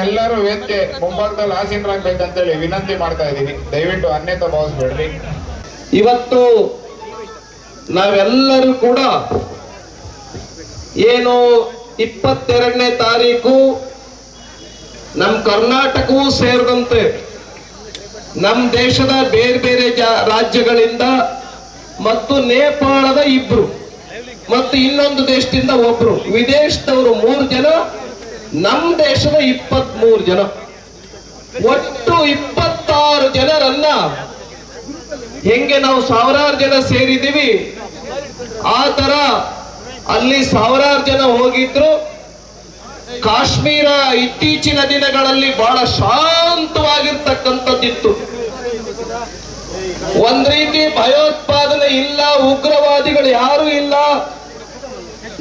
ವೇದಿಕೆಯಲ್ಲಿ ಇವತ್ತೆ ಮುಂಭಾಗದಲ್ಲಿ ಆಸೀನರಾಗ್ಬೇಕಂತೇಳಿ ವಿನಂತಿ ಮಾಡ್ತಾ ಇದ್ದೀನಿ. ದಯವಿಟ್ಟು ಅನ್ಯತ ಭಾವಿಸ್ಬೇಡ್ರಿ ಇವತ್ತು ನಾವೆಲ್ಲರೂ ಕೂಡ ಏನು ಇಪ್ಪತ್ತೆರಡನೇ ತಾರೀಕು ನಮ್ಮ ಕರ್ನಾಟಕವೂ ಸೇರಿದಂತೆ ನಮ್ಮ ದೇಶದ ಬೇರೆ ಬೇರೆ ರಾಜ್ಯಗಳಿಂದ ಮತ್ತು ನೇಪಾಳದ ಇಬ್ರು ಮತ್ತು ಇನ್ನೊಂದು ದೇಶದಿಂದ ಒಬ್ರು. ವಿದೇಶದವರು ಮೂರು ಜನ ನಮ್ಮ ದೇಶದ ಇಪ್ಪತ್ತ್ ಮೂರು ಜನ. ಒಟ್ಟು ಇಪ್ಪತ್ತಾರು ಜನರನ್ನ ಹೆಂಗೆ ನಾವು ಸಾವಿರಾರು ಜನ ಸೇರಿದ್ದೀವಿ, ಆ ತರ ಅಲ್ಲಿ ಸಾವಿರಾರು ಜನ ಹೋಗಿದ್ರು. ಕಾಶ್ಮೀರ ಇತ್ತೀಚಿನ ದಿನಗಳಲ್ಲಿ ಬಹಳ ಶಾಂತವಾಗಿರ್ತಕ್ಕಂಥದ್ದಿತ್ತು. ಒಂದ್ ರೀತಿ ಭಯೋತ್ಪಾದನೆ ಇಲ್ಲ, ಉಗ್ರವಾದಿಗಳು ಯಾರು ಇಲ್ಲ.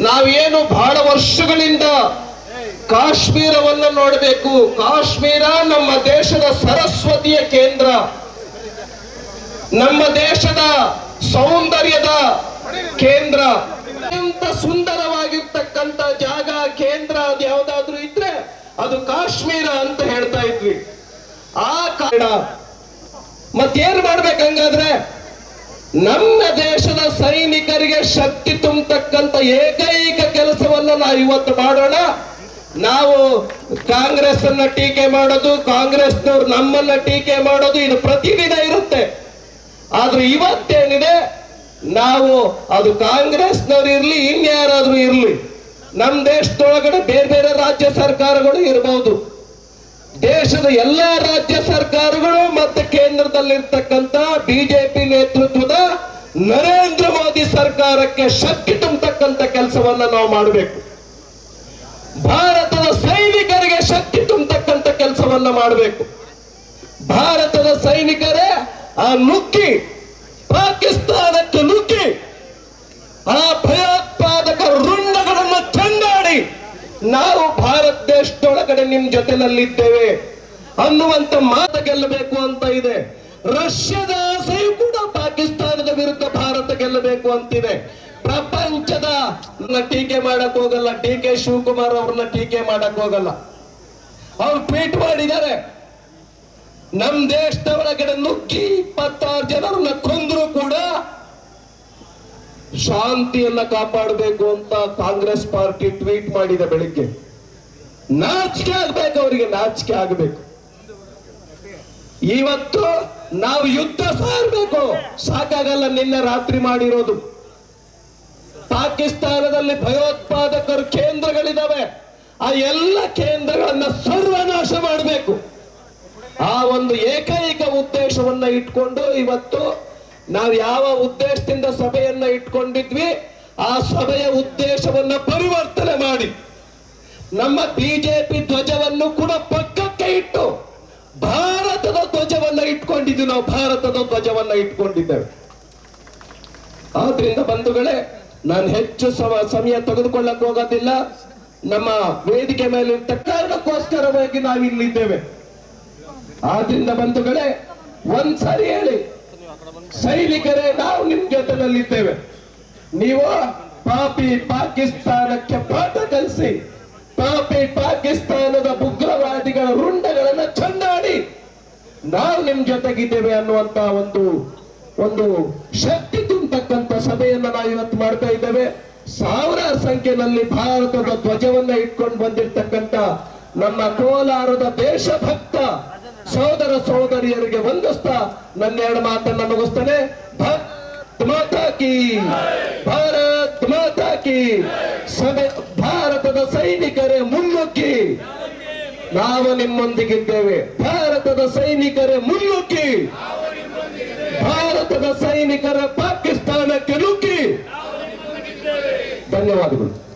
ನಾವೇನು ಬಹಳ ವರ್ಷಗಳಿಂದ ಕಾಶ್ಮೀರವನ್ನ ನೋಡಬೇಕು. ಕಾಶ್ಮೀರ ನಮ್ಮ ದೇಶದ ಸರಸ್ವತಿಯ ಕೇಂದ್ರ. ನಮ್ಮ ದೇಶದ ಸೌಂದರ್ಯದ ಕೇಂದ್ರ. ಅತ್ಯಂತ ಸುಂದರವಾಗಿರ್ತಕ್ಕಂಥ ಜಾಗ, ಕೇಂದ್ರ ಅದು ಯಾವ್ದಾದ್ರು ಇದ್ರೆ ಅದು ಕಾಶ್ಮೀರ ಅಂತ ಹೇಳ್ತಾ ಇದ್ವಿ. ಆ ಕಾರಣ ಮತ್ತೇನ್ ಮಾಡ್ಬೇಕು ಹಂಗಾದ್ರೆ? ನಮ್ಮ ದೇಶದ ಸೈನಿಕರಿಗೆ ಶಕ್ತಿ ತುಂಬತಕ್ಕಂತ ಏಕೈಕ ಕೆಲಸವನ್ನ ನಾವು ಇವತ್ತು ಮಾಡೋಣ. ನಾವು ಕಾಂಗ್ರೆಸ್ ಅನ್ನ ಟೀಕೆ ಮಾಡೋದು, ಕಾಂಗ್ರೆಸ್ನವ್ರು ನಮ್ಮನ್ನ ಟೀಕೆ ಮಾಡೋದು, ಇದು ಪ್ರತಿದಿನ ಇರುತ್ತೆ. ಆದ್ರೆ ಇವತ್ತೇನಿದೆ, ನಾವು ಅದು ಕಾಂಗ್ರೆಸ್ನವ್ರು ಇರ್ಲಿ, ಇನ್ಯಾರಾದ್ರೂ ಇರ್ಲಿ ನಮ್ಮ ದೇಶದೊಳಗಡೆ ಬೇರೆ ಬೇರೆ ರಾಜ್ಯ ಸರ್ಕಾರಗಳು ಇರಬಹುದು ದೇಶದ ಎಲ್ಲಾ ರಾಜ್ಯ ಸರ್ಕಾರಗಳು ಮತ್ತೆ ಕೇಂದ್ರದಲ್ಲಿರ್ತಕ್ಕಂಥ ಬಿಜೆಪಿ ನೇತೃತ್ವದ ನರೇಂದ್ರ ಮೋದಿ ಸರ್ಕಾರಕ್ಕೆ ಶಕ್ತಿ ತುಂಬತಕ್ಕಂತ ಕೆಲಸವನ್ನ ನಾವು ಮಾಡಬೇಕು. ಭಾರತದ ಸೈನಿಕರಿಗೆ ಶಕ್ತಿ ತುಂಬತಕ್ಕಂತ ಕೆಲಸವನ್ನ ಮಾಡಬೇಕು. ಭಾರತದ ಸೈನಿಕರೇ ಆ ನುಕ್ಕಿ, ಪಾಕಿಸ್ತಾನಕ್ಕೆ ನುಕ್ಕಿ, ಆ ಭಯೋತ್ಪಾದಕ ರುಂಡಗಳನ್ನು ಚೆಂಡಾಡಿ ನಾವು ಭಾರತ ದೇಶದೊಳಗಡೆ ನಿಮ್ ಜೊತೆನಲ್ಲಿದ್ದೇವೆ. ಅನ್ನುವಂತ ಮಾತು ಗೆಲ್ಲಬೇಕು ಅಂತ ಇದೆ. ರಷ್ಯಾದ ಆಸೆಯು ಕೂಡ ಪಾಕಿಸ್ತಾನದ ವಿರುದ್ಧ ಭಾರತ ಗೆಲ್ಲಬೇಕು ಅಂತಿದೆ. ಪ್ರಪಂಚದ ಟೀಕೆ ಮಾಡಕ್ ಹೋಗಲ್ಲ. ಡಿ ಕೆ ಶಿವಕುಮಾರ್ ಅವ್ರನ್ನ ಟೀಕೆ ಮಾಡಕ್ ಹೋಗಲ್ಲ. ಅವ್ರು ಟ್ವೀಟ್ ಮಾಡಿದ್ದಾರೆ. ನಮ್ ದೇಶದ ಒಳಗಡೆ ನುಗ್ಗಿ ಇಪ್ಪತ್ತಾರು ಜನರನ್ನ ಕೊಂದ್ರು ಕೂಡ ಶಾಂತಿಯನ್ನ ಕಾಪಾಡಬೇಕು ಅಂತ ಕಾಂಗ್ರೆಸ್ ಪಾರ್ಟಿ ಟ್ವೀಟ್ ಮಾಡಿದೆ ಬೆಳಿಗ್ಗೆ. ನಾಚಿಕೆ ಆಗ್ಬೇಕು ಅವರಿಗೆ, ನಾಚಿಕೆ ಆಗಬೇಕು. ಇವತ್ತು ನಾವು ಯುದ್ಧ ಸಾರ್ಬೇಕು. ಸಾಕಾಗಲ್ಲ, ನಿನ್ನೆ ರಾತ್ರಿ ಮಾಡಿರೋದು. ಪಾಕಿಸ್ತಾನದಲ್ಲಿ ಭಯೋತ್ಪಾದಕರು ಕೇಂದ್ರಗಳಿದ್ದಾವೆ ಆ ಎಲ್ಲ ಕೇಂದ್ರಗಳನ್ನ ಸರ್ವನಾಶ ಮಾಡಬೇಕು. ಆ ಒಂದು ಏಕೈಕ ಉದ್ದೇಶವನ್ನ ಇಟ್ಕೊಂಡು ಇವತ್ತು ನಾವು ಯಾವ ಉದ್ದೇಶದಿಂದ ಸಭೆಯನ್ನ ಇಟ್ಕೊಂಡಿದ್ವಿ, ಆ ಸಭೆಯ ಉದ್ದೇಶವನ್ನ ಪರಿವರ್ತನೆ ಮಾಡಿ. ನಮ್ಮ ಬಿಜೆಪಿ ಧ್ವಜವನ್ನು ಕೂಡ ಪಕ್ಕಕ್ಕೆ ಇಟ್ಟು ಭಾರತದ ಧ್ವಜವನ್ನ ಇಟ್ಕೊಂಡಿದ್ವಿ, ನಾವು ಭಾರತದ ಧ್ವಜವನ್ನ ಇಟ್ಕೊಂಡಿದ್ದೇವೆ. ಆದ್ರಿಂದ ಬಂಧುಗಳೇ ನಾನು ಹೆಚ್ಚು ಸಮ- ಸಮಯ ತೆಗೆದುಕೊಳ್ಳಕ್ ಹೋಗೋದಿಲ್ಲ. ನಮ್ಮ ವೇದಿಕೆ ಮೇಲೆ ಇರ್ತ ಕಾರಣಕ್ಕೋಸ್ಕರವಾಗಿ ನಾವು ಇಲ್ಲಿದ್ದೇವೆ ಆದ್ರಿಂದ ಬಂಧುಗಳೇ, ಒಂದ್ಸರಿ ಹೇಳಿ. ಸೈನಿಕರೇ, ನಾವು ನಿಮ್ ಜೊತೆನಲ್ಲಿದ್ದೇವೆ. ನೀವು ಪಾಪಿ ಪಾಕಿಸ್ತಾನಕ್ಕೆ ಪಾಠ ಕಲಿಸಿ, ಪಾಪಿ ಪಾಕಿಸ್ತಾನದ ಉಗ್ರವಾದಿಗಳ ರುಂಡಗಳನ್ನ ಚಂದಾಡಿ ನಾವು ನಿಮ್ ಜೊತೆಗಿದ್ದೇವೆ ಅನ್ನುವಂತ ಒಂದು ಒಂದು ಶಕ್ತಿ ತುಂಬತಕ್ಕಂತ ಸಭೆಯನ್ನ ನಾವು ಇವತ್ತು ಮಾಡ್ತಾ ಇದ್ದೇವೆ. ಸಾವಿರ ಸಂಖ್ಯೆಯಲ್ಲಿ ಭಾರತದ ಧ್ವಜವನ್ನ ಇಟ್ಕೊಂಡು ಬಂದಿರತಕ್ಕಂಥ ನಮ್ಮ ಕೋಲಾರದ ದೇಶಭಕ್ತ ಸೋದರ ಸೋದರಿಯರಿಗೆ ವಂದಿಸ್ತಾ ನನ್ನ ಎರಡು ಮಾತನ್ನ ಮುಗಿಸ್ತೇನೆ. ಭಾರತ ಮಾತಾ ಕಿ, ಭಾರತ್ ಮಾತಾ ಕಿ. ಸಭೆ, ಭಾರತದ ಸೈನಿಕರೇ ಮುನ್ನುಗ್ಗಿ. ನಾವು ನಿಮ್ಮೊಂದಿಗಿದ್ದೇವೆ. ಭಾರತದ ಸೈನಿಕರೇ ಮುನ್ನುಗ್ಗಿ. ಭಾರತದ ಸೈನಿಕರ ಪಾಕಿಸ್ತಾನಕ್ಕೆ ನುಗ್ಗಿ ಧನ್ಯವಾದಗಳು.